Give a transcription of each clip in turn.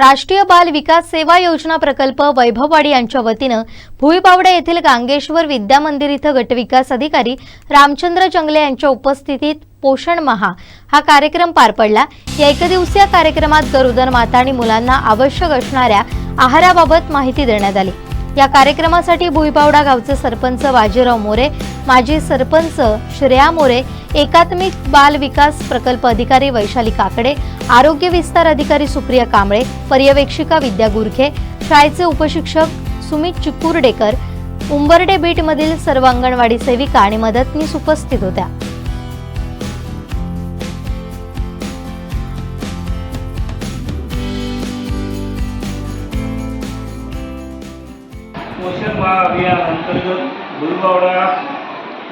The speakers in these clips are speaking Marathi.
राष्ट्रीय बाल विकास सेवा योजना प्रकल्प वैभववाडी यांच्या वतीनं भुईबावडा येथील गांगेश्वर विद्या मंदिर इथं गटविकास अधिकारी रामचंद्र जंगले यांच्या उपस्थितीत पोषण महा हा कार्यक्रम पार पडला. या एकदिवसीय कार्यक्रमात गरोदर माता आणि मुलांना आवश्यक असणाऱ्या आहाराबाबत माहिती देण्यात आली. या कार्यक्रमासाठी भुईबावडा गावचे सरपंच बाजीराव मोरे माजी सरपंच श्रेया मोरे एकात्मिक बाल विकास प्रकल्प अधिकारी वैशाली काकडे आरोग्य विस्तार अधिकारी सुप्रिया कांबळे पर्यवेक्षिका विद्या गुरखे शाळेचे उपशिक्षक सुमित चिकुर्डेकर उंबर्डे बीटमधील सर्व अंगणवाडी सेविका आणि मदतनीस उपस्थित होत्या. पोषण महाअभियान अंतर्गत भुईबावडा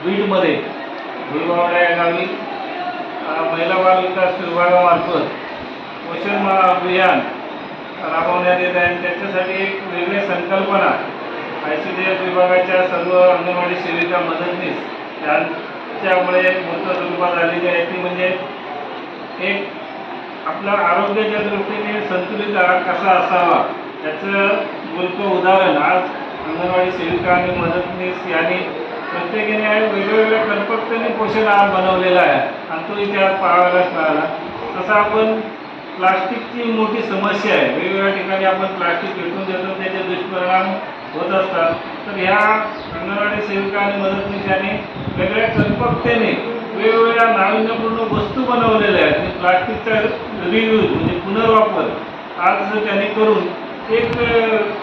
बीडमध्ये भुईबावडा या गावी महिला बाल विकास विभागामार्फत पोषण महाअभियान राबवण्यात येत आहे त्याच्यासाठी एक वेगळी संकल्पना आय सी डी एस विभागाच्या सर्व अंगणवाडी सेविका मदतनीस एक मोठं स्वरूपात झालेली आहे. ती म्हणजे एक आपल्या आरोग्याच्या दृष्टीने संतुलित आहार कसा असावा त्याचं मूलक उदाहरण आज अंगणवाडी सेविका आणि मदतनीस यांनी प्रत्येकाने वेगवेगळ्या कल्पकतेने पोषण आहार बनवलेला आहे आणि तो इथे आज पाळायलाच मिळाला. तसं आपण प्लास्टिकची मोठी समस्या आहे. वेगवेगळ्या ठिकाणी आपण प्लास्टिक भेटून देतो त्याचे दुष्परिणाम होत असतात. तर ह्या अंगणवाडी सेविका आणि मदतनीस यांनी वेगळ्या कल्पकतेने वेगवेगळ्या नाविन्यपूर्ण वस्तू बनवलेल्या आहेत. आणि प्लास्टिकचा रियूज म्हणजे पुनर्वापर आज त्यांनी करून एक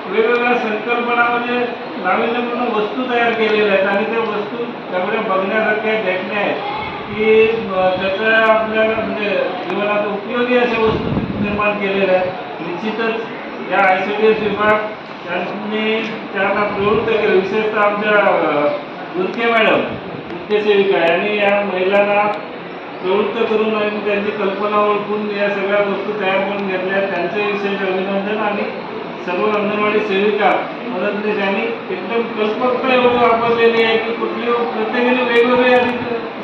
वेगवेगळ्या संकल्पना म्हणजे नाविन्यपूर्ण वस्तू तयार केलेल्या आहेत आणि त्या वस्तू एवढ्या बघण्यासारख्या देखण्या आहेत की त्याचा आपल्याला म्हणजे जीवनात उपयोगी अशा वस्तू निर्माण केलेल्या आहेत. निश्चितच या आय सी डी एस विभाग त्यांनी त्यांना प्रवृत्त केलं. विशेषतः आमच्या अ, मॅडम नृत्यसेविका आहे. आणि या महिलांना प्रवृत्त करून आणि त्यांची कल्पना ओळखून या सगळ्या वस्तू तयार करून घेतल्या त्यांचे विशेष अभिनंदन आणि सर्व अंगणवाडी सेविका मदतनीस यांनी एकदम कल्पक एवढी वापरलेली आहे की कुठली हो- प्रत्येकाने वेगवेगळ्या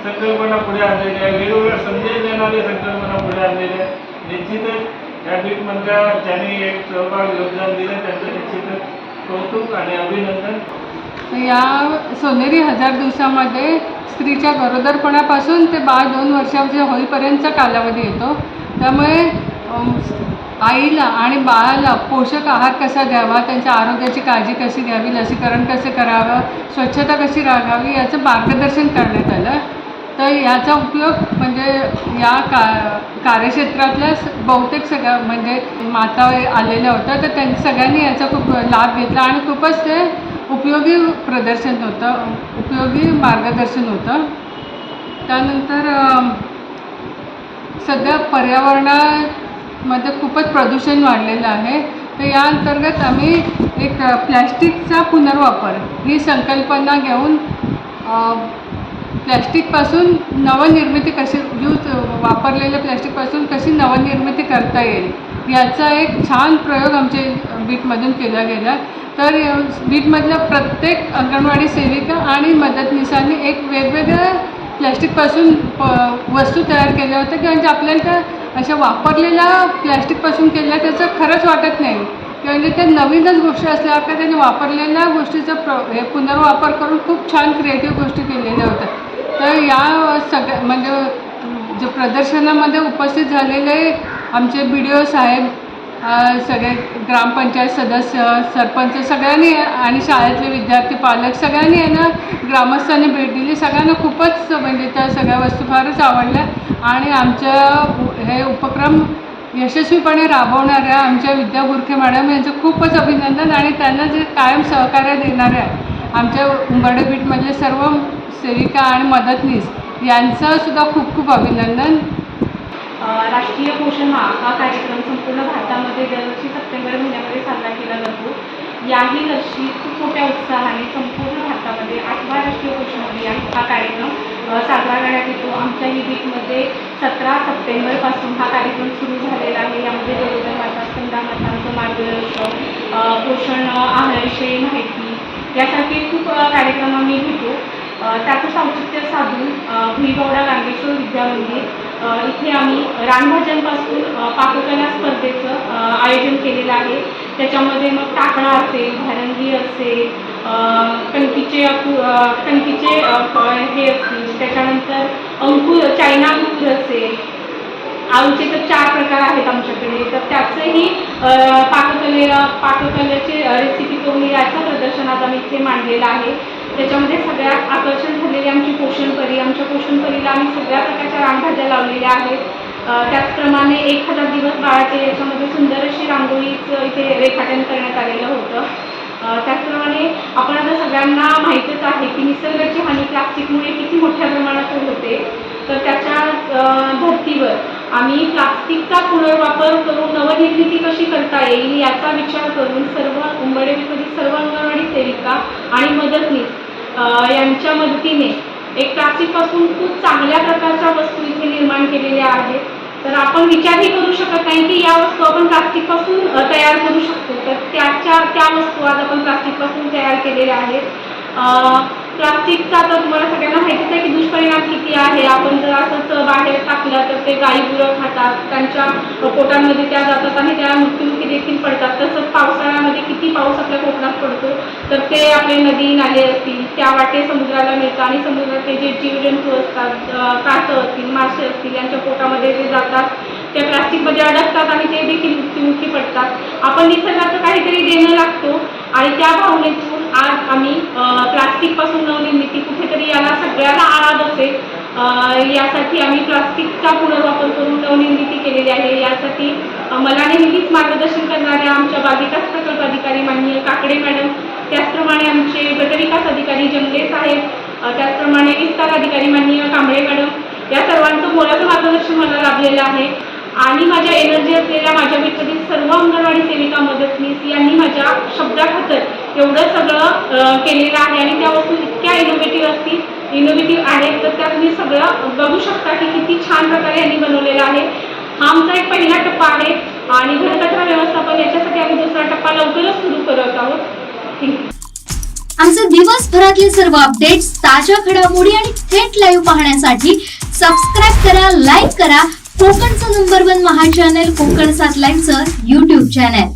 संकल्पना पुढे आणलेल्या आहे. वेगवेगळ्या संदेश देणारी संकल्पना पुढे आणलेल्या आहे. निश्चितच या बीटमधल्या ज्यांनी एक सहभाग योगदान दिलं त्यांचं निश्चितच कौतुक आणि अभिनंदन. या सोनेरी हजार दिवसामध्ये स्त्रीच्या गरोदरपणापासून ते बाळ दोन वर्षाचे होईपर्यंतचा कालावधी येतो. त्यामुळे आईला आणि बाळाला पोषक आहार कसा द्यावा त्यांच्या आरोग्याची काळजी कशी घ्यावी लसीकरण कसं करावं स्वच्छता कशी राखावी याचं मार्गदर्शन करण्यात आलं. तर याचा उपयोग म्हणजे या का कार्यक्षेत्रातल्या बहुतेक सगळ्या म्हणजे माता आलेल्या होत्या तर त्यांनी सगळ्यांनी याचा खूप लाभ घेतला आणि खूपच ते उपयोगी प्रदर्शन होतं उपयोगी मार्गदर्शन होतं. त्यानंतर सध्या पर्यावरणात मध्ये खूपच प्रदूषण वाढलेलं आहे. तर या अंतर्गत आम्ही एक प्लॅस्टिकचा पुनर्वापर ही संकल्पना घेऊन प्लॅस्टिकपासून नवनिर्मिती कशी यूज वापरलेल्या प्लॅस्टिकपासून कशी नवनिर्मिती करता येईल याचा एक छान प्रयोग आमच्या बीटमधून केला गेला. तर बीटमधल्या प्रत्येक अंगणवाडी सेविका आणि मदतनीसांनी एक वेगवेगळ्या प्लॅस्टिकपासून प वस्तू तयार केल्या होत्या किंवा जे म्हणजे आपल्याला त्या अशा वापरलेल्या प्लॅस्टिकपासून केल्या त्याचं खरंच वाटत नाही. म्हणजे त्या नवीनच गोष्टी असल्यासारख्या त्यांनी वापरलेल्या गोष्टीचा प्र हे पुनर्वापर करून खूप छान क्रिएटिव्ह गोष्टी केलेल्या होत्या. तर या सगळ्या म्हणजे जे प्रदर्शनामध्ये उपस्थित झालेले आमचे बी डी ओ साहेब सगळे ग्रामपंचायत सदस्य सरपंच सगळ्यांनी आणि शाळेतले विद्यार्थी पालक सगळ्यांनी यांना ग्रामस्थांनी भेट दिली. सगळ्यांना खूपच म्हणजे त्या सगळ्या वस्तू फारच आवडल्या. आणि आमच्या हे उपक्रम यशस्वीपणे राबवणाऱ्या आमच्या विद्या गुरखे मॅडम यांचं खूपच अभिनंदन आणि त्यांना जे कायम सहकार्य देणाऱ्या आमच्या उंबर्डे सर्व सेविका आणि मदतनीस यांचं सुद्धा खूप खूप अभिनंदन. राष्ट्रीय पोषण माह हा कार्यक्रम संपूर्ण भारतामध्ये दरवर्षी सप्टेंबर महिन्यामध्ये साजरा केला जातो. याही वर्षी खूप मोठ्या उत्साहाने संपूर्ण भारतामध्ये आठवा राष्ट्रीय पोषण अभियान हा कार्यक्रम साजरा करण्यात येतो. आमच्या ही सतरा सप्टेंबरपासून हा कार्यक्रम सुरू झालेला आहे. यामध्ये गरोदर माता स्तंदा मातांचं मार्गदर्शन पोषण आहाराविषयी माहिती यासारखे खूप कार्यक्रम आम्ही घेतो. त्याचं औचित्य साधून भुईगौडा गांगेश्वर विद्यामंदिर इथे आम्ही रानभाज्यांपासून पाककला स्पर्धेचं आयोजन केलेलं आहे. त्याच्यामध्ये मग टाकणा असेल भारंगी असेल कणकीचे कणकीचे हे असतील. त्याच्यानंतर अंकुर चायना अंकुर असेल. आळूचे तर चार प्रकार आहेत आमच्याकडे. तर त्याचंही पाककलेला पाककले पाककलेचे रेसिपी करून याचं प्रदर्शन आज आम्ही इथे मांडलेलं आहे. त्याच्यामध्ये सगळ्यात आकर्षण झालेली आमची पोषणपरी आमच्या पोषणपरीला आम्ही सगळ्या भाज्या लावलेल्या आहेत. त्याचप्रमाणे एक हजार दिवस बाळाचे याच्यामध्ये सुंदर अशी रांगोळीचं इथे रेखाटन करण्यात आलेलं होतं. त्याचप्रमाणे आपण आता सगळ्यांना माहीतच आहे की निसर्गाची हानी प्लास्टिकमुळे किती मोठ्या प्रमाणात होते. तर त्याच्या धर्तीवर आम्ही प्लास्टिकचा पुनर्वापर करून नवनिर्मिती कशी करता येईल याचा विचार करून सर्व उंबरठीमधील सर्व अंगणवाडी सेविका आणि मदतनीस यांच्या मदतीने एक प्लास्टिकपासून खूप चांगल्या प्रकारच्या वस्तू इथे निर्माण केलेल्या आहेत. तर आपण विचारही करू शकत नाही की या वस्तू आपण प्लास्टिकपासून तयार करू शकतो. तर त्याच्या त्या वस्तू आज आपण प्लास्टिकपासून तयार केलेल्या आहेत. प्लास्टिकचा तर तुम्हाला सगळ्यांना माहितीच आहे की दुष्परिणाम किती आहे. आपण जर असंच बाहेर टाकलं तर ते गाई गुरं खातात त्यांच्या पोटांमध्ये त्या जातात आणि त्या मृत्युमुखी देखील पडतात. तसंच पावसाळ्यामध्ये किती पाऊस आपल्या कोकणात पडतो तर ते आपले नदी नाले असतील त्या वाटे समुद्राला मिळतात आणि समुद्रातले जे जीवजंतू असतात अ, असतील मासे असतील यांच्या पोटामध्ये ते जातात. त्या प्लास्टिकमध्ये अडकतात आणि ते देखील मृत्युमुखी पडतात. आपण निसर्गाचं काहीतरी देणं लागतो आणि त्या भावनेतून आज प्लास्टिकपासून नवनिर्मिती कुठेतरी याला सगळ्याला आळा असेल यासाठी आम्ही प्लास्टिकचा पुनर्वापर करून नवनिर्मिती केलेली आहे. यासाठी मला नेहमीच मार्गदर्शन करणाऱ्या आमच्या बालविकास प्रकल्प अधिकारी माननीय काकडे मॅडम त्याचप्रमाणे आमचे गटविकास अधिकारी जंगले साहेब त्याचप्रमाणे विस्तार अधिकारी माननीय कांबळे मॅडम या सर्वांचं मोलाचं मार्गदर्शन मला लाभलेलं आहे. आणि माझ्या एनर्जी असलेल्या माझ्या मित्रातील सर्व अंगणवाडी सेविका मदतनीस यांनी माझ्या शब्दात एवढं सगळं केलेलं आहे आणि त्या वस्तू इतक्या इनोव्हेटिव्ह असतील इनोव्हेटिव्ह आहेत तर त्या तुम्ही सगळं बघू शकता की किती छान प्रकारे यांनी बनवलेलं आहे. हा आमचा एक पहिला टप्पा आहे आणि घरकचरा व्यवस्थापन याच्यासाठी आम्ही दुसरा टप्पा लवकरच सुरू करत आहोत. आमचे दिवसभरातले सर्व अपडेट्स ताज्या घडामोडी आणि थेट लाईव्ह पाहण्यासाठी सबस्क्राईब करा लाईक करा. कोकणचं नंबर वन महा चॅनल कोकण सात लाईनचं युट्यूब चॅनल